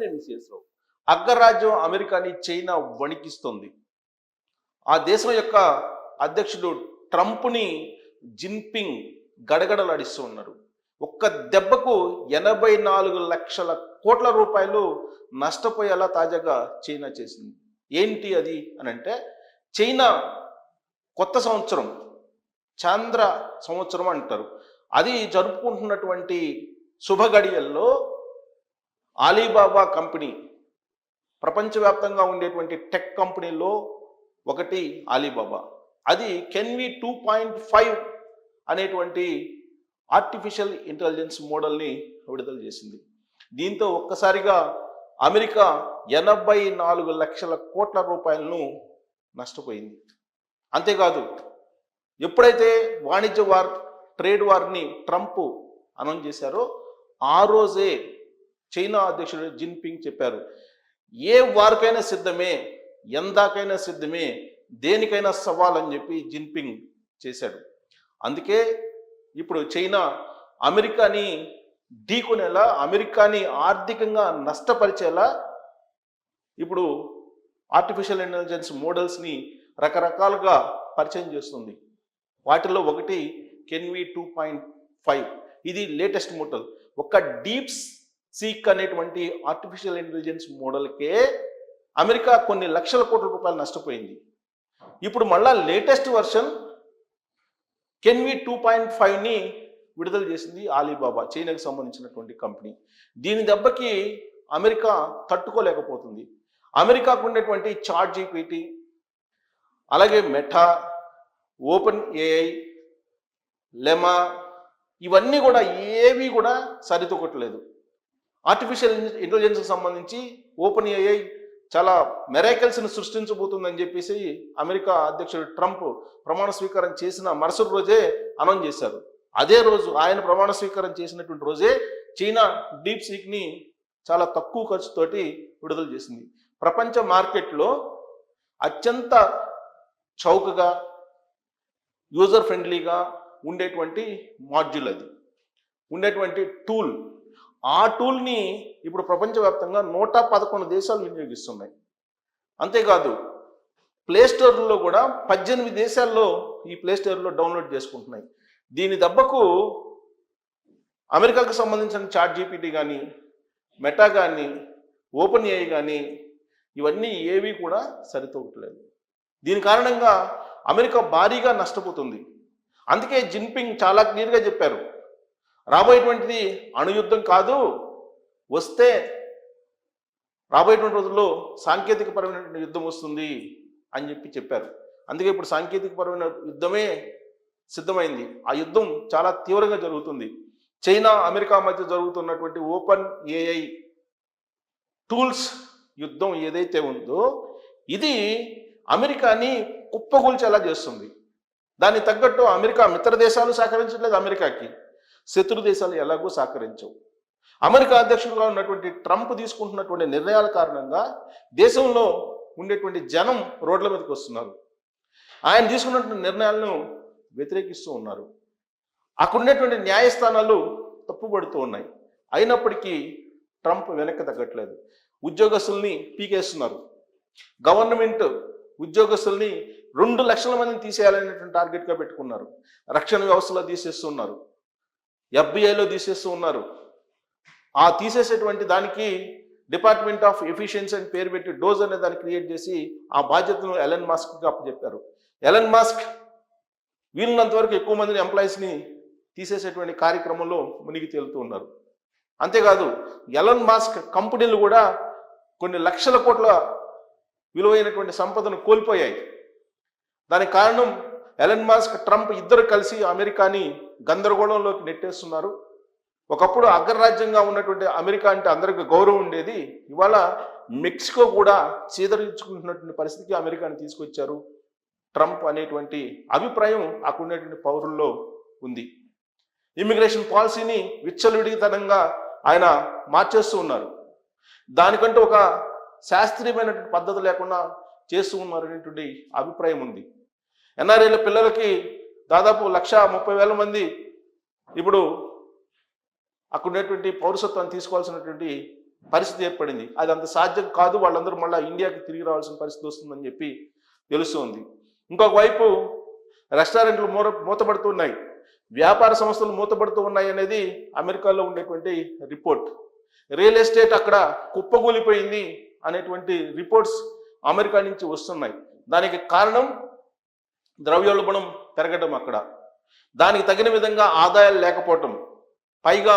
తమ్మినేని శేషరావు అగ్రరాజ్యం అమెరికాని చైనా వణికిస్తుంది. ఆ దేశం యొక్క అధ్యక్షుడు ట్రంప్ని జిన్పింగ్ గడగడలాడిస్తూ ఉన్నారు. ఒక్క దెబ్బకు ఎనభై నాలుగు లక్షల కోట్ల రూపాయలు నష్టపోయేలా తాజాగా చైనా చేసింది. ఏంటి అది అని అంటే చైనా కొత్త సంవత్సరం చాంద్ర సంవత్సరం అంటారు. అది జరుపుకుంటున్నటువంటి శుభ గడియల్లో ఆలీబాబా కంపెనీ ప్రపంచవ్యాప్తంగా ఉండేటువంటి టెక్ కంపెనీలో ఒకటి ఆలీబాబా అది కెన్వి టూ పాయింట్ ఫైవ్ అనేటువంటి ఆర్టిఫిషియల్ ఇంటెలిజెన్స్ మోడల్ని విడుదల చేసింది. దీంతో ఒక్కసారిగా అమెరికా ఎనభై నాలుగు లక్షల కోట్ల రూపాయలను నష్టపోయింది. అంతేకాదు ఎప్పుడైతే వాణిజ్య వార్ ట్రేడ్ వార్ని ట్రంప్ అనౌన్స్ చేశారో ఆ రోజే చైనా అధ్యక్షుడు జిన్పింగ్ చెప్పారు. ఏ వారికైనా సిద్ధమే ఎందాకైనా సిద్ధమే దేనికైనా సవాల్ అని చెప్పి జిన్పింగ్ చేశాడు. అందుకే ఇప్పుడు చైనా అమెరికాని ఢీకొనేలా అమెరికాని ఆర్థికంగా నష్టపరిచేలా ఇప్పుడు ఆర్టిఫిషియల్ ఇంటెలిజెన్స్ మోడల్స్ని రకరకాలుగా పరిచయం చేస్తుంది. వాటిలో ఒకటి కెన్వి టూ పాయింట్ ఫైవ్ ఇది లేటెస్ట్ మోడల్ ఒక డీప్స్ సీక్ అనేటువంటి ఆర్టిఫిషియల్ ఇంటెలిజెన్స్ మోడల్కే అమెరికా కొన్ని లక్షల కోట్ల రూపాయలు నష్టపోయింది. ఇప్పుడు మళ్ళా latest version Qwen two point ఫైవ్ని విడుదల చేసింది ఆలీబాబా చైనాకి సంబంధించినటువంటి కంపెనీ దీని దెబ్బకి అమెరికా తట్టుకోలేకపోతుంది. అమెరికాకు ఉండేటువంటి చార్ట్ జీపీటీ అలాగే మెటా ఓపెన్ ఏఐ లెమా ఇవన్నీ కూడా ఏవి కూడా సరితూకట్లేదు ఆర్టిఫిషియల్ ఇంటెలిజెన్స్కి సంబంధించి ఓపెన్ ఏఐ చాలా మెరాకల్స్ని సృష్టించబోతుందని చెప్పేసి అమెరికా అధ్యక్షుడు ట్రంప్ ప్రమాణ స్వీకారం చేసిన మరుసటి రోజే అనౌన్స్ చేశారు. అదే రోజు ఆయన ప్రమాణ స్వీకారం చేసినటువంటి రోజే చైనా డీప్ సీక్ని చాలా తక్కువ ఖర్చుతోటి విడుదల చేసింది. ప్రపంచ మార్కెట్లో అత్యంత చౌకగా యూజర్ ఫ్రెండ్లీగా ఉండేటువంటి మాడ్యూల్ అది. ఉండేటువంటి టూల్ ఆ టూల్ని ఇప్పుడు ప్రపంచవ్యాప్తంగా నూట పదకొండు దేశాలు వినియోగిస్తున్నాయి. అంతేకాదు ప్లే స్టోర్లో కూడా పద్దెనిమిది దేశాల్లో ఈ ప్లే స్టోర్లో డౌన్లోడ్ చేసుకుంటున్నాయి. దీని దెబ్బకు అమెరికాకు సంబంధించిన చాట్ జీపీటీ కానీ మెటా కానీ ఓపెన్ ఏఐ కానీ ఇవన్నీ ఏవి కూడా సరితూగట్లేదు. దీని కారణంగా అమెరికా భారీగా నష్టపోతుంది. అందుకే జిన్పింగ్ చాలా క్లియర్గా చెప్పారు. రాబోయేటువంటిది అణుయుద్ధం కాదు. వస్తే రాబోయేటువంటి రోజుల్లో సాంకేతిక పరమైనటువంటి యుద్ధం వస్తుంది అని చెప్పి చెప్పారు. అందుకే ఇప్పుడు సాంకేతిక పరమైన యుద్ధమే సిద్ధమైంది. ఆ యుద్ధం చాలా తీవ్రంగా జరుగుతుంది. చైనా అమెరికా మధ్య జరుగుతున్నటువంటి ఓపెన్ ఏఐ టూల్స్ యుద్ధం ఏదైతే ఉందో ఇది అమెరికాని కుప్పగూల్చేలా చేస్తుంది. దానికి తగ్గట్టు అమెరికా మిత్ర దేశాలు సహకరించట్లేదు అమెరికాకి. శత్రు దేశాలు ఎలాగో సహకరించవు. అమెరికా అధ్యక్షుడుగా ఉన్నటువంటి ట్రంప్ తీసుకుంటున్నటువంటి నిర్ణయాల కారణంగా దేశంలో ఉండేటువంటి జనం రోడ్ల మీదకి వస్తున్నారు. ఆయన తీసుకున్నటువంటి నిర్ణయాలను వ్యతిరేకిస్తూ ఉన్నారు. అక్కడ ఉండేటువంటి న్యాయస్థానాలు తప్పుపడుతూ ఉన్నాయి. అయినప్పటికీ ట్రంప్ వెనక్కి తగ్గట్లేదు. ఉద్యోగస్తుల్ని పీకేస్తున్నారు. గవర్నమెంట్ ఉద్యోగస్తుల్ని రెండు లక్షల మందిని తీసేయాలనేటువంటి టార్గెట్గా పెట్టుకున్నారు. రక్షణ వ్యవస్థలో తీసేస్తున్నారు. ఎఫ్బిఐలో తీసేస్తూ ఉన్నారు. ఆ తీసేసేటువంటి దానికి డిపార్ట్మెంట్ ఆఫ్ ఎఫిషియన్సీ అని పేరు పెట్టి డోజ్ అనే దాన్ని క్రియేట్ చేసి ఆ బాధ్యతను ఎలన్ మాస్క్కి అప్పచెప్పారు. ఎలన్ మాస్క్ వీలున్నంత వరకు ఎక్కువ మందిని ఎంప్లాయీస్ని తీసేసేటువంటి కార్యక్రమంలో మునిగి తేలుతూ ఉన్నారు. అంతేకాదు ఎలన్ మాస్క్ కంపెనీలు కూడా కొన్ని లక్షల కోట్ల విలువైనటువంటి సంపదను కోల్పోయాయి. దానికి కారణం ఎలన్ మాస్క్ ట్రంప్ ఇద్దరు కలిసి అమెరికాని గందరగోళంలోకి నెట్టేస్తున్నారు. ఒకప్పుడు అగ్రరాజ్యంగా ఉన్నటువంటి అమెరికా అంటే అందరికి గౌరవం ఉండేది. ఇవాళ మెక్సికో కూడా చీదరించుకుంటున్నటువంటి పరిస్థితికి అమెరికాని తీసుకొచ్చారు. ట్రంప్ అనేటువంటి అభిప్రాయం అక్కడ పౌరుల్లో ఉంది. ఇమిగ్రేషన్ పాలసీని విచ్చలవిడితనంగా ఆయన మార్చేస్తూ ఉన్నారు. దానికంటే ఒక శాస్త్రీయమైనటువంటి పద్ధతి లేకుండా చేస్తూ ఉన్నారు అనేటువంటి అభిప్రాయం ఉంది. ఎన్ఆర్ఐల పిల్లలకి దాదాపు లక్ష ముప్పై వేల మంది ఇప్పుడు అక్కడ ఉన్నటువంటి పౌరసత్వాన్ని తీసుకోవాల్సినటువంటి పరిస్థితి ఏర్పడింది. అది అంత సాధ్యం కాదు. వాళ్ళందరూ మళ్ళీ ఇండియాకి తిరిగి రావాల్సిన పరిస్థితి వస్తుందని చెప్పి తెలుస్తుంది. ఇంకొక వైపు రెస్టారెంట్లు మూర మూతపడుతున్నాయి వ్యాపార సంస్థలు మూతపడుతూ ఉన్నాయి అనేది అమెరికాలో ఉండేటువంటి రిపోర్ట్. రియల్ ఎస్టేట్ అక్కడ కుప్పకూలిపోయింది అనేటువంటి రిపోర్ట్స్ అమెరికా నుంచి వస్తున్నాయి. దానికి కారణం ద్రవ్యోల్బణం పెరగడం అక్కడ. దానికి తగిన విధంగా ఆదాయాలు లేకపోవటం. పైగా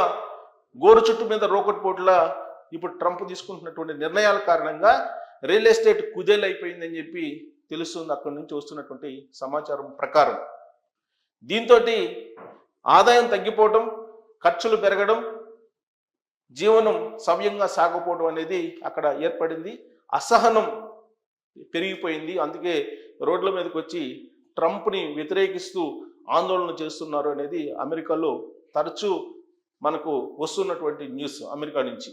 గోరు చుట్టు మీద రోకట్ పోట్ల ఇప్పుడు ట్రంప్ తీసుకుంటున్నటువంటి నిర్ణయాల కారణంగా రియల్ ఎస్టేట్ కుదేలైపోయిందని చెప్పి తెలుస్తుంది అక్కడి నుంచి వస్తున్నటువంటి సమాచారం ప్రకారం. దీంతో ఆదాయం తగ్గిపోవటం ఖర్చులు పెరగడం జీవనం సవ్యంగా సాగపోవడం అనేది అక్కడ ఏర్పడింది. అసహనం పెరిగిపోయింది. అందుకే రోడ్ల మీదకి వచ్చి ట్రంప్ని వ్యతిరేకిస్తూ ఆందోళన చేస్తున్నారు అనేది అమెరికాలో తరచూ మనకు వస్తున్నటువంటి న్యూస్ అమెరికా నుంచి.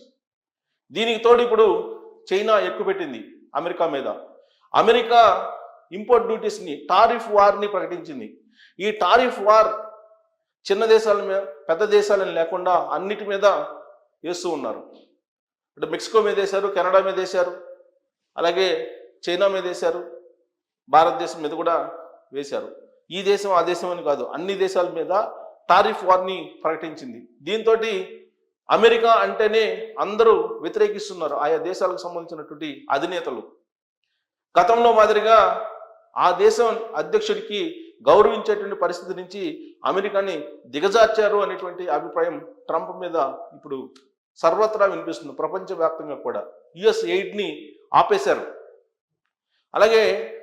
దీనికి తోడు ఇప్పుడు చైనా ఎక్కుపెట్టింది అమెరికా మీద. అమెరికా ఇంపోర్ట్ డ్యూటీస్ని టారిఫ్ వార్ని ప్రకటించింది. ఈ టారిఫ్ వార్ చిన్న దేశాల మీద పెద్ద దేశాలని లేకుండా అన్నిటి మీద వేస్తూ ఉన్నారు. అంటే మెక్సికో మీద వేశారు కెనడా మీద వేశారు అలాగే చైనా మీద వేశారు భారతదేశం మీద కూడా వేశారు. ఈ దేశం ఆ దేశం అని కాదు. అన్ని దేశాల మీద టారిఫ్ వార్ని ప్రకటించింది. దీంతో అమెరికా అంటేనే అందరూ వ్యతిరేకిస్తున్నారు ఆయా దేశాలకు సంబంధించినటువంటి అధినేతలు. గతంలో మాదిరిగా ఆ దేశం అధ్యక్షుడికి గౌరవించేటువంటి పరిస్థితి నుంచి అమెరికాని దిగజార్చారు అనేటువంటి అభిప్రాయం ట్రంప్ మీద ఇప్పుడు సర్వత్రా వినిపిస్తుంది. ప్రపంచవ్యాప్తంగా కూడా. యుఎస్ ఎయిడ్ని ఆపేశారు. అలాగే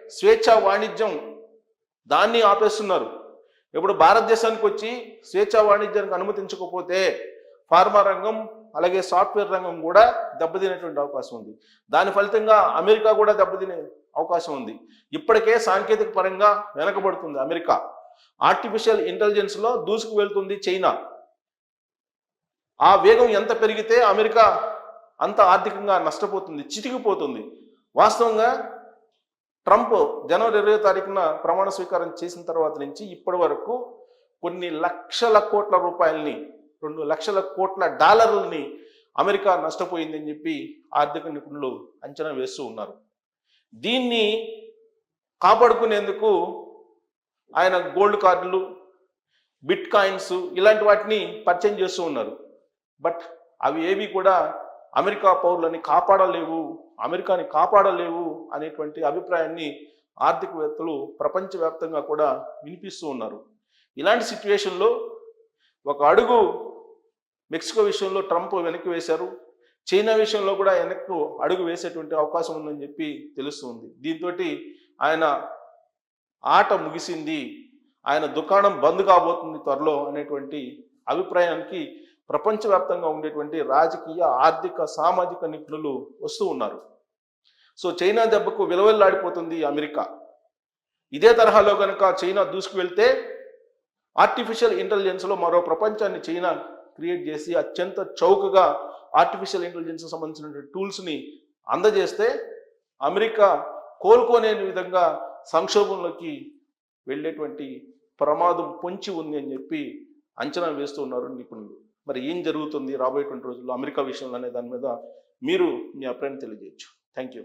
స్వేచ్ఛ వాణిజ్యం దాన్ని ఆపేస్తున్నారు. ఇప్పుడు భారతదేశానికి వచ్చి స్వేచ్ఛ వాణిజ్యానికి అనుమతించకపోతే ఫార్మా రంగం అలాగే సాఫ్ట్వేర్ రంగం కూడా దెబ్బతినేటువంటి అవకాశం ఉంది. దాని ఫలితంగా అమెరికా కూడా దెబ్బతినే అవకాశం ఉంది. ఇప్పటికే సాంకేతిక పరంగా వెనకబడుతుంది అమెరికా. ఆర్టిఫిషియల్ ఇంటెలిజెన్స్లో దూసుకు వెళ్తుంది చైనా. ఆ వేగం ఎంత పెరిగితే అమెరికా అంత ఆర్థికంగా నష్టపోతుంది చితికిపోతుంది. వాస్తవంగా ట్రంప్ జనవరి ఇరవై తారీఖున ప్రమాణ స్వీకారం చేసిన తర్వాత నుంచి ఇప్పటి వరకు కొన్ని లక్షల కోట్ల రూపాయలని రెండు లక్షల కోట్ల డాలర్లని అమెరికా నష్టపోయిందని చెప్పి ఆర్థిక నిపుణులు అంచనా వేస్తూ ఉన్నారు. దీన్ని కాపాడుకునేందుకు ఆయన గోల్డ్ కార్డులు బిట్ కాయిన్స్ ఇలాంటి వాటిని పరిచయం చేస్తూ ఉన్నారు. బట్ అవి ఏవి కూడా అమెరికా పౌరులని కాపాడలేవు అమెరికాని కాపాడలేవు అనేటువంటి అభిప్రాయాన్ని ఆర్థికవేత్తలు ప్రపంచవ్యాప్తంగా కూడా వినిపిస్తూ ఉన్నారు. ఇలాంటి సిచ్యువేషన్లో ఒక అడుగు మెక్సికో విషయంలో ట్రంప్ వెనక్కి వేశారు. చైనా విషయంలో కూడా వెనక్కు అడుగు వేసేటువంటి అవకాశం ఉందని చెప్పి తెలుస్తుంది. దీంతో ఆయన ఆట ముగిసింది ఆయన దుకాణం బంద్ కాబోతుంది త్వరలో అనేటువంటి అభిప్రాయానికి ప్రపంచవ్యాప్తంగా ఉండేటువంటి రాజకీయ ఆర్థిక సామాజిక నిపుణులు వస్తూ ఉన్నారు. సో చైనా దెబ్బకు విలువెల్లాడిపోతుంది అమెరికా. ఇదే తరహాలో కనుక చైనా దూసుకు వెళ్తే ఆర్టిఫిషియల్ ఇంటెలిజెన్స్లో మరో ప్రపంచాన్ని చైనా క్రియేట్ చేసి అత్యంత చౌకగా ఆర్టిఫిషియల్ ఇంటెలిజెన్స్ సంబంధించిన టూల్స్ని అందజేస్తే అమెరికా కోలుకోనే విధంగా సంక్షోభంలోకి వెళ్ళేటువంటి ప్రమాదం పొంచి ఉంది అని చెప్పి అంచనా వేస్తూ ఉన్నారు నిపుణులు. మరి ఏం జరుగుతుంది రాబోయేటువంటి రోజుల్లో అమెరికా విషయంలో అనే దాని మీద మీరు మీ అభిప్రాయం తెలియజేయచ్చు. Thank you